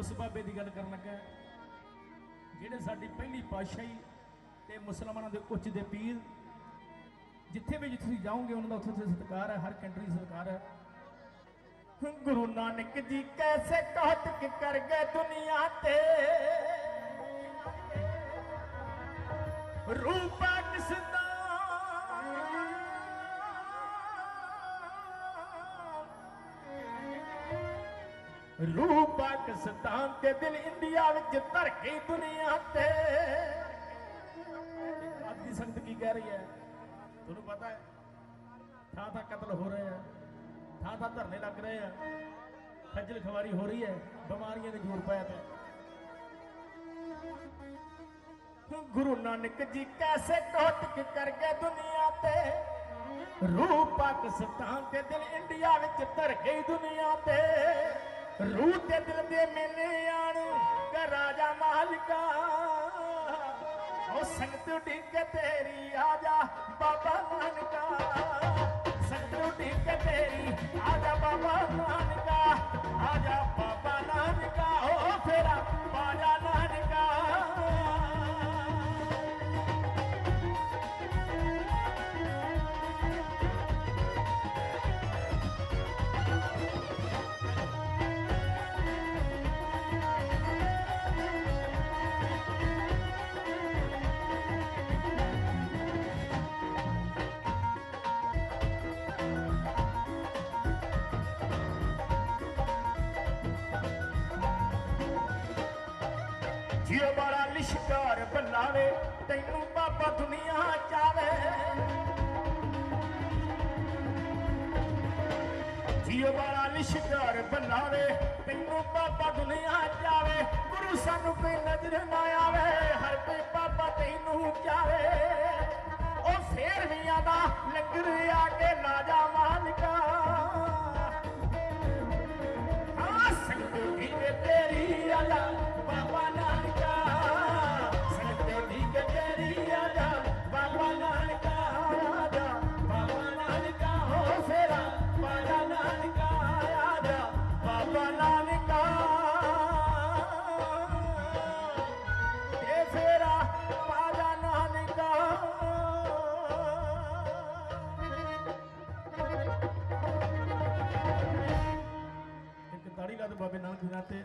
ਉਸ ਬਾਬੇ ਦੀ ਗੱਲ ਕਰਨ ਲੱਗਾ। ਜਿਹੜੇ ਸਾਡੀ ਪਹਿਲੀ ਪਾਤਸ਼ਾਹੀ ਤੇ ਮੁਸਲਮਾਨਾਂ ਦੇ ਉੱਚ ਦੇ ਪੀਰ, ਜਿੱਥੇ ਵੀ ਤੁਸੀਂ ਜਾਓਗੇ, ਉਹਨਾਂ ਦਾ ਉੱਥੇ ਉੱਥੇ ਸਤਿਕਾਰ ਹੈ, ਹਰ ਕੰਟਰੀ ਸਤਿਕਾਰ ਹੈ। ਗੁਰੂ ਨਾਨਕ ਜੀ, ਕੈਸੇ ਕਹਤ ਕਰ ਗਏ ਦੁਨੀਆ ਤੇ? ਰੂਪ ਪਾਕਿਸਤਾਨ ਤੇ ਦਿਲ ਇੰਡੀਆ ਵਿੱਚ ਧਰ ਕੇ ਦੁਨੀਆ ਤੇ। ਅੱਜ ਦੀ ਸੰਗਤ ਕੀ ਕਹਿ ਰਹੀ ਹੈ? ਤੁਹਾਨੂੰ ਪਤਾ ਹੈ ਥਾਂ ਥਾਂ ਕਤਲ ਹੋ ਰਹੇ ਆ ਥਾਂ ਥਾਂ ਧਰਨੇ ਲੱਗ ਰਹੇ ਆ, ਖੱਜਲ ਖਵਾਰੀ ਹੋ ਰਹੀ ਹੈ, ਬਿਮਾਰੀਆਂ ਦੇ ਜੋਰ ਪਾਇਆ ਪਿਆ। ਗੁਰੂ ਨਾਨਕ ਜੀ ਕੈਸੇ ਕੋਟਕ ਕਰ ਗਏ ਦੁਨੀਆ ਤੇ? ਰੂਹ ਪਾਕਿਸਤਾਨ ਤੇ ਦਿਲ ਇੰਡੀਆ ਵਿੱਚ ਧਰ ਗਈ ਦੁਨੀਆ ਤੇ। ਰੂਹ ਤੇ ਦਿਲ ਦੇ ਮੇਲੇ ਆਣ ਕਿ ਰਾਜਾ ਮਾਲਿਕਾ। ਉਹ ਸੰਗਤ ਡਿੱਗ ਤੇਰੀ ਆ ਜਾ ਬਾਬਾ ਨਾਨਕਾ। ਜਿਉ ਬੜਾ ਲਿਸ਼ਕਾਰ ਬਲਾਵੇ ਤੈਨੂੰ ਬਾਬਾ ਦੁਨੀਆ ਚਾਵੇ। ਜਿਉ ਬੜਾ ਲਿਸ਼ਕਾਰ ਬਲਾਵੇ ਤੈਨੂੰ ਬਾਬਾ ਦੁਨੀਆ ਚਾਵੇ। ਗੁਰੂ ਸਾਨੂੰ ਕੋਈ ਨਜ਼ਰ ਨਾ পাবেন আলমিরাতে